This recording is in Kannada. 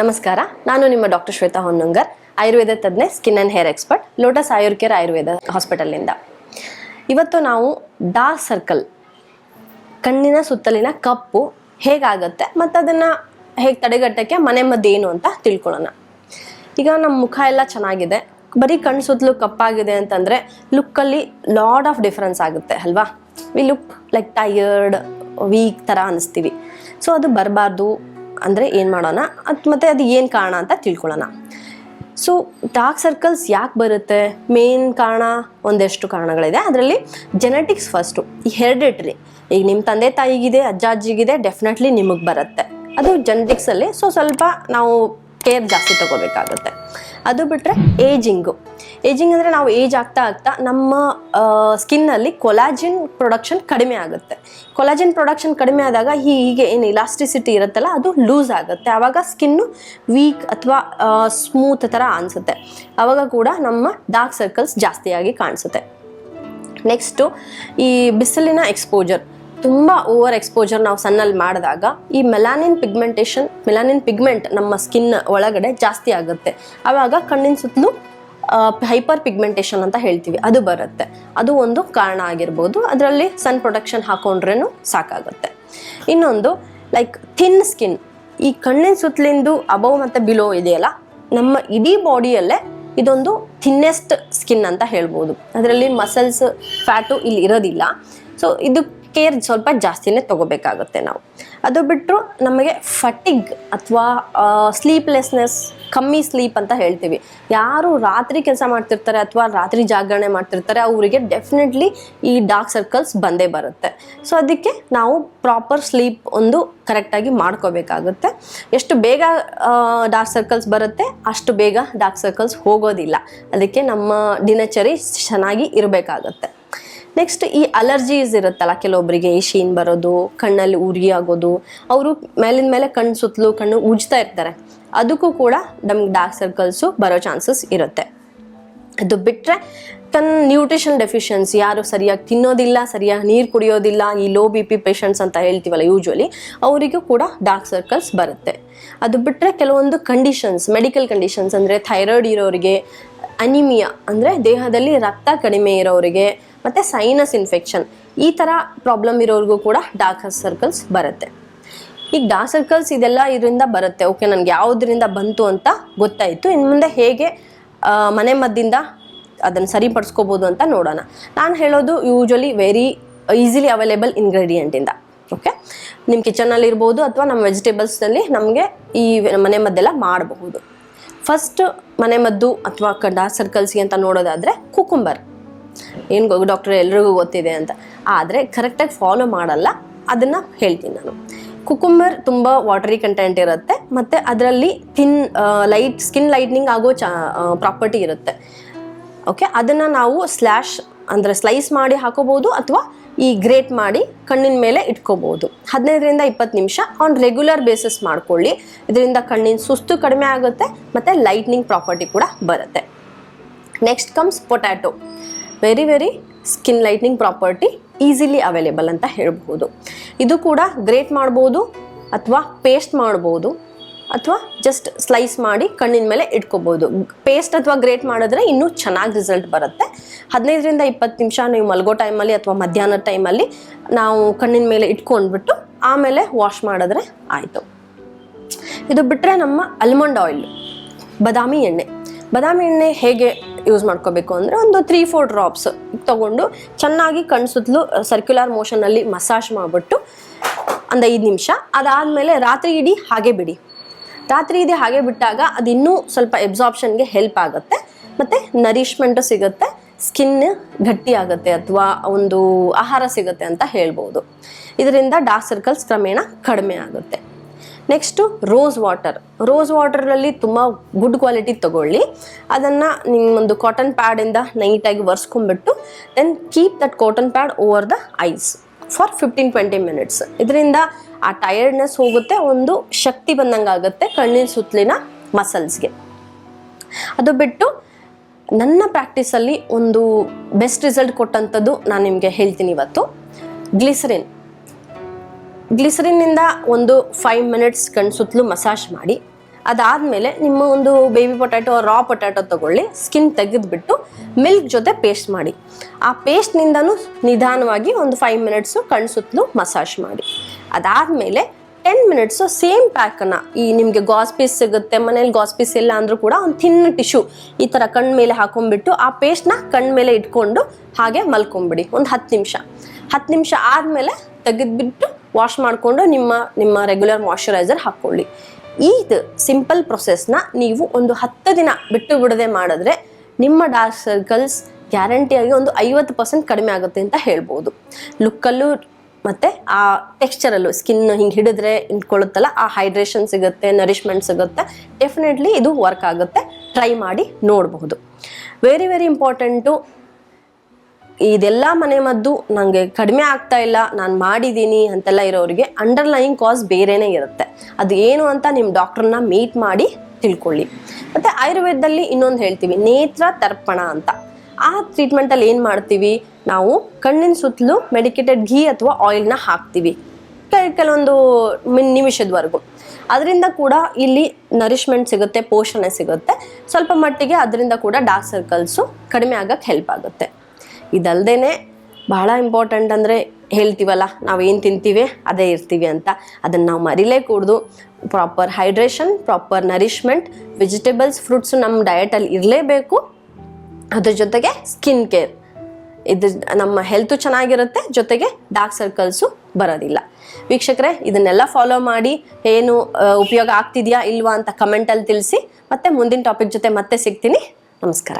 ನಮಸ್ಕಾರ, ನಾನು ನಿಮ್ಮ doctor Shweta Honnangar, Ayurveda ತಜ್ಞೆ skin and hair expert Lotus Ayur care Ayurveda ಹಾಸ್ಪಿಟಲ್ನಿಂದ ಇವತ್ತು ನಾವು ಡಾರ್ಕ್ ಸರ್ಕಲ್, ಕಣ್ಣಿನ ಸುತ್ತಲಿನ ಕಪ್ಪು ಹೇಗಾಗತ್ತೆ ಮತ್ತು ಅದನ್ನು ಹೇಗೆ ತಡೆಗಟ್ಟಕ್ಕೆ ಏನು ಅಂತ ತಿಳ್ಕೊಳ್ಳೋಣ. ಈಗ ನಮ್ಮ ಮುಖ ಎಲ್ಲ ಚೆನ್ನಾಗಿದೆ, ಬರೀ ಕಣ್ಣು ಸುತ್ತಲೂ ಕಪ್ಪಾಗಿದೆ ಅಂತಂದರೆ ಲುಕ್ಕಲ್ಲಿ ಲಾಡ್ ಆಫ್ ಡಿಫ್ರೆನ್ಸ್ ಆಗುತ್ತೆ ಅಲ್ವಾ? We look like tired weak ಥರ ಅನಿಸ್ತೀವಿ. ಸೊ ಅದು ಬರಬಾರ್ದು ಅಂದರೆ ಏನು ಮಾಡೋಣ? ಅದು ಮತ್ತು ಅದು ಏನು ಕಾರಣ ಅಂತ ತಿಳ್ಕೊಳ್ಳೋಣ. ಸೊ ಡಾರ್ಕ್ ಸರ್ಕಲ್ಸ್ ಯಾಕೆ ಬರುತ್ತೆ? ಮೇನ್ ಕಾರಣ ಒಂದಷ್ಟು ಕಾರಣಗಳಿದೆ. ಅದರಲ್ಲಿ ಜೆನೆಟಿಕ್ಸ್ ಫಸ್ಟು ಈ ಹೆರಿಡಿಟ್ರಿ ಈಗ ನಿಮ್ಮ ತಂದೆ ತಾಯಿಗಿದೆ, ಅಜ್ಜ ಅಜ್ಜಿಗಿದೆ ಡೆಫಿನೆಟ್ಲಿ ನಿಮಗೆ ಬರುತ್ತೆ. ಅದು ಜೆನೆಟಿಕ್ಸಲ್ಲಿ ಸೊ ಸ್ವಲ್ಪ ನಾವು ಕೇರ್ ಜಾಸ್ತಿ ತಗೋಬೇಕಾಗುತ್ತೆ. ಅದು ಬಿಟ್ಟರೆ ಏಜಿಂಗು ಏಜಿಂಗ್ ಅಂದರೆ ನಾವು ಏಜ್ ಆಗ್ತಾ ಆಗ್ತಾ ನಮ್ಮ ಸ್ಕಿನ್ನಲ್ಲಿ ಕೊಲಾಜಿನ್ ಪ್ರೊಡಕ್ಷನ್ ಕಡಿಮೆ ಆಗುತ್ತೆ. ಕೊಲಾಜಿನ್ ಪ್ರೊಡಕ್ಷನ್ ಕಡಿಮೆ ಆದಾಗ ಹೀಗೆ ಏನು ಇಲಾಸ್ಟಿಸಿಟಿ ಇರುತ್ತಲ್ಲ, ಅದು ಲೂಸ್ ಆಗುತ್ತೆ. ಆವಾಗ ಸ್ಕಿನ್ನು ವೀಕ್ ಅಥವಾ ಸ್ಮೂತ್ ಥರ ಅನಿಸುತ್ತೆ. ಆವಾಗ ಕೂಡ ನಮ್ಮ ಡಾರ್ಕ್ ಸರ್ಕಲ್ಸ್ ಜಾಸ್ತಿಯಾಗಿ ಕಾಣಿಸುತ್ತೆ. ನೆಕ್ಸ್ಟು ಈ ಬಿಸಿಲಿನ ಎಕ್ಸ್ಪೋಜರ್ ತುಂಬ ಓವರ್ ಎಕ್ಸ್ಪೋಜರ್ ನಾವು ಸನ್ನಲ್ಲಿ ಮಾಡಿದಾಗ ಈ ಮೆಲಾನಿನ್ ಪಿಗ್ಮೆಂಟೇಷನ್ ಮೆಲಾನಿನ್ ಪಿಗ್ಮೆಂಟ್ ನಮ್ಮ ಸ್ಕಿನ್ ಒಳಗಡೆ ಜಾಸ್ತಿ ಆಗುತ್ತೆ. ಆವಾಗ ಕಣ್ಣಿನ ಸುತ್ತಲೂ ಹೈಪರ್ ಪಿಗ್ಮೆಂಟೇಷನ್ ಅಂತ ಹೇಳ್ತೀವಿ. ಅದು ಬರುತ್ತೆ. ಅದು ಒಂದು ಕಾರಣ ಆಗಿರ್ಬೋದು. ಅದರಲ್ಲಿ ಸನ್ ಪ್ರೊಟೆಕ್ಷನ್ ಹಾಕೊಂಡ್ರೂ ಸಾಕಾಗುತ್ತೆ. ಇನ್ನೊಂದು ಲೈಕ್ ಥಿನ್ ಸ್ಕಿನ್ ಈ ಕಣ್ಣಿನ ಸುತ್ತಲಿಂದು ಅಬವ್ ಮತ್ತು ಬಿಲೋ ಇದೆಯಲ್ಲ, ನಮ್ಮ ಇಡೀ ಬಾಡಿಯಲ್ಲೇ ಇದೊಂದು ಥಿನ್ನೆಸ್ಟ್ ಸ್ಕಿನ್ ಅಂತ ಹೇಳ್ಬೋದು. ಅದರಲ್ಲಿ ಮಸಲ್ಸ್ ಫ್ಯಾಟು ಇಲ್ಲಿ ಇರೋದಿಲ್ಲ. ಸೊ ಇದು ಕೇರ್ ಸ್ವಲ್ಪ ಜಾಸ್ತಿನೇ ತಗೋಬೇಕಾಗುತ್ತೆ ನಾವು. ಅದು ಬಿಟ್ಟರು ನಮಗೆ ಫಟಿಗ್ ಅಥವಾ ಸ್ಲೀಪ್ಲೆಸ್ನೆಸ್ ಕಮ್ಮಿ ಸ್ಲೀಪ್ ಅಂತ ಹೇಳ್ತೀವಿ. ಯಾರು ರಾತ್ರಿ ಕೆಲಸ ಮಾಡ್ತಿರ್ತಾರೆ ಅಥವಾ ರಾತ್ರಿ ಜಾಗರಣೆ ಮಾಡ್ತಿರ್ತಾರೆ ಅವರಿಗೆ ಡೆಫಿನೆಟ್ಲಿ ಈ ಡಾರ್ಕ್ ಸರ್ಕಲ್ಸ್ ಬಂದೇ ಬರುತ್ತೆ. ಸೊ ಅದಕ್ಕೆ ನಾವು ಪ್ರಾಪರ್ ಸ್ಲೀಪ್ ಒಂದು ಕರೆಕ್ಟಾಗಿ ಮಾಡ್ಕೋಬೇಕಾಗುತ್ತೆ. ಎಷ್ಟು ಬೇಗ ಡಾರ್ಕ್ ಸರ್ಕಲ್ಸ್ ಬರುತ್ತೆ, ಅಷ್ಟು ಬೇಗ ಡಾರ್ಕ್ ಸರ್ಕಲ್ಸ್ ಹೋಗೋದಿಲ್ಲ. ಅದಕ್ಕೆ ನಮ್ಮ ದಿನಚರಿ ಚೆನ್ನಾಗಿ ಇರಬೇಕಾಗುತ್ತೆ. ನೆಕ್ಸ್ಟ್ ಈ ಅಲರ್ಜೀಸ್ ಇರುತ್ತಲ್ಲ ಕೆಲವೊಬ್ಬರಿಗೆ ಈ ಶೀನ್ ಬರೋದು, ಕಣ್ಣಲ್ಲಿ ಉರಿ ಆಗೋದು ಅವರು ಮೇಲಿನ ಮೇಲೆ ಕಣ್ಣು ಸುತ್ತಲೂ, ಕಣ್ಣು ಉಜ್ತಾ ಇರ್ತಾರೆ. ಅದಕ್ಕೂ ಕೂಡ ನಮ್ಗೆ ಡಾರ್ಕ್ ಸರ್ಕಲ್ಸು ಬರೋ ಚಾನ್ಸಸ್ ಇರುತ್ತೆ. ಅದು ಬಿಟ್ಟರೆ ತನ್ನ ನ್ಯೂಟ್ರಿಷನ್ ಡೆಫಿಷಿಯನ್ಸಿ ಯಾರು ಸರಿಯಾಗಿ ತಿನ್ನೋದಿಲ್ಲ, ಸರಿಯಾಗಿ ನೀರು ಕುಡಿಯೋದಿಲ್ಲ, ಈ ಲೋ ಬಿ ಪಿ ಪೇಷಂಟ್ಸ್ ಅಂತ ಹೇಳ್ತೀವಲ್ಲ ಯೂಶ್ವಲಿ ಅವರಿಗೂ ಕೂಡ ಡಾರ್ಕ್ ಸರ್ಕಲ್ಸ್ ಬರುತ್ತೆ. ಅದು ಬಿಟ್ಟರೆ ಕೆಲವೊಂದು ಕಂಡೀಷನ್ಸ್ ಮೆಡಿಕಲ್ ಕಂಡೀಷನ್ಸ್ ಅಂದರೆ ಥೈರಾಯ್ಡ್ ಇರೋರಿಗೆ ಅನಿಮಿಯಾ, ಅಂದರೆ ದೇಹದಲ್ಲಿ ರಕ್ತ ಕಡಿಮೆ ಇರೋರಿಗೆ, ಮತ್ತು ಸೈನಸ್ ಇನ್ಫೆಕ್ಷನ್ ಈ ಥರ ಪ್ರಾಬ್ಲಮ್ ಇರೋರಿಗೂ ಕೂಡ ಡಾರ್ಕ್ ಸರ್ಕಲ್ಸ್ ಬರುತ್ತೆ. ಈಗ ಡಾರ್ಕ್ ಸರ್ಕಲ್ಸ್ ಇದೆಲ್ಲ ಇದರಿಂದ ಬರುತ್ತೆ ಓಕೆ ನನಗೆ ಯಾವುದರಿಂದ ಬಂತು ಅಂತ ಗೊತ್ತಾಯಿತು. ಇನ್ನು ಮುಂದೆ ಹೇಗೆ ಮನೆ ಮದ್ದಿಂದ ಅದನ್ನು ಸರಿಪಡಿಸ್ಕೋಬೋದು ಅಂತ ನೋಡೋಣ. ನಾನು ಹೇಳೋದು ಯೂಶ್ವಲಿ ವೆರಿ ಈಸಿಲಿ ಅವೈಲೇಬಲ್ ಇಂಗ್ರೀಡಿಯೆಂಟಿಂದ ಓಕೆ ನಿಮ್ಮ ಕಿಚನಲ್ಲಿ ಇರ್ಬೋದು ಅಥವಾ ನಮ್ಮ ವೆಜಿಟೇಬಲ್ಸ್ನಲ್ಲಿ ನಮಗೆ ಈ ಮನೆ ಮದ್ದೆಲ್ಲ ಮಾಡಬಹುದು. ಫಸ್ಟ್ ಮನೆ ಮದ್ದು ಅಥವಾ ಡಾರ್ಕ್ ಸರ್ಕಲ್ಸ್ಗೆ ಅಂತ ನೋಡೋದಾದರೆ ಕುಕುಂಬರ್ ಏನು ಡಾಕ್ಟರ್ ಎಲ್ರಿಗೂ ಗೊತ್ತಿದೆ ಅಂತ. ಆದರೆ ಕರೆಕ್ಟಾಗಿ ಫಾಲೋ ಮಾಡಲ್ಲ. ಅದನ್ನು ಹೇಳ್ತೀನಿ ನಾನು. ಕುಕುಂಬರ್ ತುಂಬ ವಾಟರಿ ಕಂಟೆಂಟ್ ಇರುತ್ತೆ. ಮತ್ತು ಅದರಲ್ಲಿ ಥಿನ್ ಲೈಟ್ ಸ್ಕಿನ್ ಲೈಟ್ನಿಂಗ್ ಆಗೋ ಚಾ ಪ್ರಾಪರ್ಟಿ ಇರುತ್ತೆ. ಓಕೆ ಅದನ್ನು ನಾವು ಸ್ಲ್ಯಾಶ್ ಅಂದರೆ ಸ್ಲೈಸ್ ಮಾಡಿ ಹಾಕೋಬೋದು ಅಥವಾ ಈ ಗ್ರೇಟ್ ಮಾಡಿ ಕಣ್ಣಿನ ಮೇಲೆ ಇಟ್ಕೋಬೋದು. ಹದಿನೈದರಿಂದ ಇಪ್ಪತ್ತು ನಿಮಿಷ ಆನ್ ರೆಗ್ಯುಲರ್ ಬೇಸಿಸ್ ಮಾಡ್ಕೊಳ್ಳಿ. ಇದರಿಂದ ಕಣ್ಣಿನ ಸುಸ್ತು ಕಡಿಮೆ ಆಗುತ್ತೆ ಮತ್ತು ಲೈಟ್ನಿಂಗ್ ಪ್ರಾಪರ್ಟಿ ಕೂಡ ಬರುತ್ತೆ. Next comes potato very very skin lightening property easily available ಅಂತ ಹೇಳಬಹುದು. ಇದು ಕೂಡ ಗ್ರೇಟ್ ಮಾಡ್ಬೋದು ಅಥವಾ ಪೇಸ್ಟ್ ಮಾಡ್ಬೋದು. ಅಥವಾ ಜಸ್ಟ್ ಸ್ಲೈಸ್ ಮಾಡಿ ಕಣ್ಣಿನ ಮೇಲೆ ಇಟ್ಕೋಬೋದು. ಪೇಸ್ಟ್ ಅಥವಾ ಗ್ರೇಟ್ ಮಾಡಿದ್ರೆ ಇನ್ನೂ ಚೆನ್ನಾಗಿ ರಿಸಲ್ಟ್ ಬರುತ್ತೆ. ಹದಿನೈದರಿಂದ ಇಪ್ಪತ್ತು ನಿಮಿಷ ನೀವು ಮಲಗೋ ಟೈಮಲ್ಲಿ ಅಥವಾ ಮಧ್ಯಾಹ್ನ ಟೈಮಲ್ಲಿ ನಾವು ಕಣ್ಣಿನ ಮೇಲೆ ಇಟ್ಕೊಂಡ್ಬಿಟ್ಟು ಆಮೇಲೆ ವಾಶ್ ಮಾಡಿದ್ರೆ ಆಯಿತು. ಇದು ಬಿಟ್ಟರೆ ನಮ್ಮ ಅಲ್ಮಂಡ್ ಆಯಿಲ್ ಬಾದಾಮಿ ಎಣ್ಣೆ. ಬಾದಾಮಿ ಎಣ್ಣೆ ಹೇಗೆ ಯೂಸ್ ಮಾಡ್ಕೋಬೇಕು ಅಂದರೆ ಒಂದು ತ್ರೀ ಫೋರ್ ಡ್ರಾಪ್ಸ್ ತಗೊಂಡು ಚೆನ್ನಾಗಿ ಕಣ್ಣು ಸುತ್ತಲೂ ಸರ್ಕ್ಯುಲರ್ ಮೋಷನಲ್ಲಿ ಮಸಾಜ್ ಮಾಡಿಬಿಟ್ಟು ಒಂದು ಐದು ನಿಮಿಷ. ಅದಾದಮೇಲೆ ರಾತ್ರಿ ಇಡೀ ಹಾಗೆ ಬಿಡಿ. ರಾತ್ರಿ ಇದೆ, ಹಾಗೆ ಬಿಟ್ಟಾಗ ಅದು ಇನ್ನೂ ಸ್ವಲ್ಪ ಎಬ್ಸಾರ್ಪ್ಷನ್ಗೆ ಹೆಲ್ಪ್ ಆಗುತ್ತೆ. ಮತ್ತು ನರಿಷ್ಮೆಂಟು ಸಿಗುತ್ತೆ ಸ್ಕಿನ್ ಗಟ್ಟಿ ಆಗುತ್ತೆ ಅಥವಾ ಒಂದು ಆಹಾರ ಸಿಗುತ್ತೆ ಅಂತ ಹೇಳ್ಬೋದು. ಇದರಿಂದ ಡಾರ್ಕ್ ಸರ್ಕಲ್ಸ್ ಕ್ರಮೇಣ ಕಡಿಮೆ ಆಗುತ್ತೆ. ನೆಕ್ಸ್ಟು ರೋಸ್ ವಾಟರ್ ರೋಸ್ ವಾಟರಲ್ಲಿ ತುಂಬ ಗುಡ್ ಕ್ವಾಲಿಟಿ ತಗೊಳ್ಳಿ. ಅದನ್ನು ನಿಮ್ಮೊಂದು ಕಾಟನ್ ಪ್ಯಾಡಿಂದ ನೈಟಾಗಿ ಒರೆಸ್ಕೊಂಡ್ಬಿಟ್ಟು then keep that cotton pad over the eyes for fifteen twenty minutes. ಇದರಿಂದ ಆ ಟಯರ್ಡ್ನೆಸ್ ಹೋಗುತ್ತೆ, ಒಂದು ಶಕ್ತಿ ಬಂದಂಗೆ ಆಗುತ್ತೆ ಕಣ್ಣಿನ ಸುತ್ತಲಿನ ಮಸಲ್ಸ್ಗೆ ಅದು ಬಿಟ್ಟು ನನ್ನ ಪ್ರಾಕ್ಟೀಸಲ್ಲಿ ಒಂದು ಬೆಸ್ಟ್ ರಿಸಲ್ಟ್ ಕೊಟ್ಟಂಥದ್ದು ನಾನು ನಿಮಗೆ ಹೇಳ್ತೀನಿ ಇವತ್ತು. ಗ್ಲಿಸರಿನ್ ಗ್ಲಿಸರಿನ್ನಿಂದ ಒಂದು ಫೈವ್ ಮಿನಿಟ್ಸ್ ಕಣ್ಣು ಸುತ್ತಲೂ ಮಸಾಜ್ ಮಾಡಿ ಅದಾದಮೇಲೆ ನಿಮ್ಮ ಒಂದು ಬೇಬಿ ಪೊಟ್ಯಾಟೊ ರಾ ಪೊಟ್ಯಾಟೊ ತಗೊಳ್ಳಿ ಸ್ಕಿನ್ ತೆಗೆದುಬಿಟ್ಟು ಮಿಲ್ಕ್ ಜೊತೆ ಪೇಸ್ಟ್ ಮಾಡಿ. ಆ ಪೇಸ್ಟ್ನಿಂದನೂ ನಿಧಾನವಾಗಿ ಒಂದು ಫೈವ್ ಮಿನಿಟ್ಸು ಕಣ್ಣು ಸುತ್ತಲೂ ಮಸಾಜ್ ಮಾಡಿ. ಅದಾದಮೇಲೆ ಟೆನ್ ಮಿನಿಟ್ಸು ಸೇಮ್ ಪ್ಯಾಕನ್ನು ಈ ನಿಮಗೆ ಗಾಸ್ ಪೀಸ್ ಸಿಗುತ್ತೆ, ಮನೇಲಿ ಗಾಸ್ ಪೀಸ್ ಇಲ್ಲ ಅಂದರೂ ಕೂಡ ಒಂದು ಥಿನ್ ಟಿಶ್ಯೂ ಈ ಥರ ಕಣ್ಣು ಮೇಲೆ ಹಾಕೊಂಡ್ಬಿಟ್ಟು ಆ ಪೇಸ್ಟ್ನ ಕಣ್ಣು ಮೇಲೆ ಇಟ್ಕೊಂಡು ಹಾಗೆ ಮಲ್ಕೊಂಬಿಡಿ, ಒಂದು ಹತ್ತು ನಿಮಿಷ. ಹತ್ತು ನಿಮಿಷ ಆದಮೇಲೆ ತೆಗೆದ್ಬಿಟ್ಟು ವಾಶ್ ಮಾಡಿಕೊಂಡು ನಿಮ್ಮ ನಿಮ್ಮ ರೆಗ್ಯುಲರ್ ಮಾಯ್ಶ್ಚರೈಸರ್ ಹಾಕ್ಕೊಳ್ಳಿ ಇದು ಸಿಂಪಲ್ ಪ್ರೊಸೆಸ್ನ ನೀವು ಒಂದು ಹತ್ತು ದಿನ ಬಿಟ್ಟು ಬಿಡದೆ ಮಾಡಿದ್ರೆ ನಿಮ್ಮ ಡಾರ್ಕ್ ಸರ್ಕಲ್ಸ್ ಗ್ಯಾರಂಟಿಯಾಗಿ ಒಂದು ಐವತ್ತು ಪರ್ಸೆಂಟ್ ಕಡಿಮೆ ಆಗುತ್ತೆ ಅಂತ ಹೇಳ್ಬೋದು. ಲುಕ್ಕಲ್ಲೂ ಮತ್ತು ಆ ಟೆಕ್ಸ್ಚರಲ್ಲೂ ಸ್ಕಿನ್ ಹಿಂಗೆ ಹಿಡಿದ್ರೆ ಇಟ್ಕೊಳ್ಳುತ್ತಲ್ಲ, ಆ ಹೈಡ್ರೇಷನ್ ಸಿಗುತ್ತೆ ನರಿಷ್ಮೆಂಟ್ ಸಿಗುತ್ತೆ ಡೆಫಿನೆಟ್ಲಿ ಇದು ವರ್ಕ್ ಆಗುತ್ತೆ. ಟ್ರೈ ಮಾಡಿ ನೋಡಬಹುದು ವೆರಿ ವೆರಿ ಇಂಪಾರ್ಟೆಂಟು ಇದೆಲ್ಲ ಮನೆ ಮದ್ದು ನನಗೆ ಕಡಿಮೆ ಆಗ್ತಾ ಇಲ್ಲ, ನಾನು ಮಾಡಿದ್ದೀನಿ ಅಂತೆಲ್ಲ ಇರೋರಿಗೆ ಅಂಡರ್ಲೈಯಿಂಗ್ ಕಾಸ್ ಬೇರೆಯೇ ಇರುತ್ತೆ. ಅದು ಏನು ಅಂತ ನಿಮ್ಮ ಡಾಕ್ಟ್ರನ್ನ ಮೀಟ್ ಮಾಡಿ ತಿಳ್ಕೊಳ್ಳಿ. ಮತ್ತು ಆಯುರ್ವೇದದಲ್ಲಿ ಇನ್ನೊಂದು ಹೇಳ್ತೀವಿ, ನೇತ್ರ ತರ್ಪಣ ಅಂತ. ಆ ಟ್ರೀಟ್ಮೆಂಟಲ್ಲಿ ಏನು ಮಾಡ್ತೀವಿ? ನಾವು ಕಣ್ಣಿನ ಸುತ್ತಲೂ ಮೆಡಿಕೇಟೆಡ್ ಘೀ ಅಥವಾ ಆಯಿಲ್ನ ಹಾಕ್ತೀವಿ. ಕೆಲವೊಂದು ನಿಮಿಷದವರೆಗೂ. ಅದರಿಂದ ಕೂಡ ಇಲ್ಲಿ ನರಿಷ್ಮೆಂಟ್ ಸಿಗುತ್ತೆ, ಪೋಷಣೆ ಸಿಗುತ್ತೆ. ಸ್ವಲ್ಪ ಮಟ್ಟಿಗೆ ಅದರಿಂದ ಕೂಡ ಡಾರ್ಕ್ ಸರ್ಕಲ್ಸು ಕಡಿಮೆ ಆಗಕ್ಕೆ ಹೆಲ್ಪ್ ಆಗುತ್ತೆ. ಇದಲ್ದೇ ಬಹಳ ಇಂಪಾರ್ಟೆಂಟ್ ಅಂದರೆ ಹೇಳ್ತೀವಲ್ಲ, ನಾವು ಏನು ತಿಂತೀವಿ, ಅದೇ ಇರ್ತೀವಿ ಅಂತ. ಅದನ್ನು ನಾವು ಮರಿಲೇ ಕೂಡ್ದು proper hydration proper nourishment vegetables fruits ನಮ್ಮ ಡಯಟಲ್ಲಿ ಇರಲೇಬೇಕು. ಅದ್ರ ಜೊತೆಗೆ ಸ್ಕಿನ್ ಕೇರ್ ಇದು ನಮ್ಮ ಹೆಲ್ತು ಚೆನ್ನಾಗಿರುತ್ತೆ, ಜೊತೆಗೆ ಡಾರ್ಕ್ ಸರ್ಕಲ್ಸು ಬರೋದಿಲ್ಲ. ವೀಕ್ಷಕರೇ, ಇದನ್ನೆಲ್ಲ ಫಾಲೋ ಮಾಡಿ, ಏನು ಉಪಯೋಗ ಆಗ್ತಿದೆಯಾ, ಇಲ್ವಾ ಅಂತ ಕಮೆಂಟಲ್ಲಿ ತಿಳಿಸಿ. ಮತ್ತೆ ಮುಂದಿನ ಟಾಪಿಕ್ ಜೊತೆ ಮತ್ತೆ ಸಿಗ್ತೀನಿ. ನಮಸ್ಕಾರ.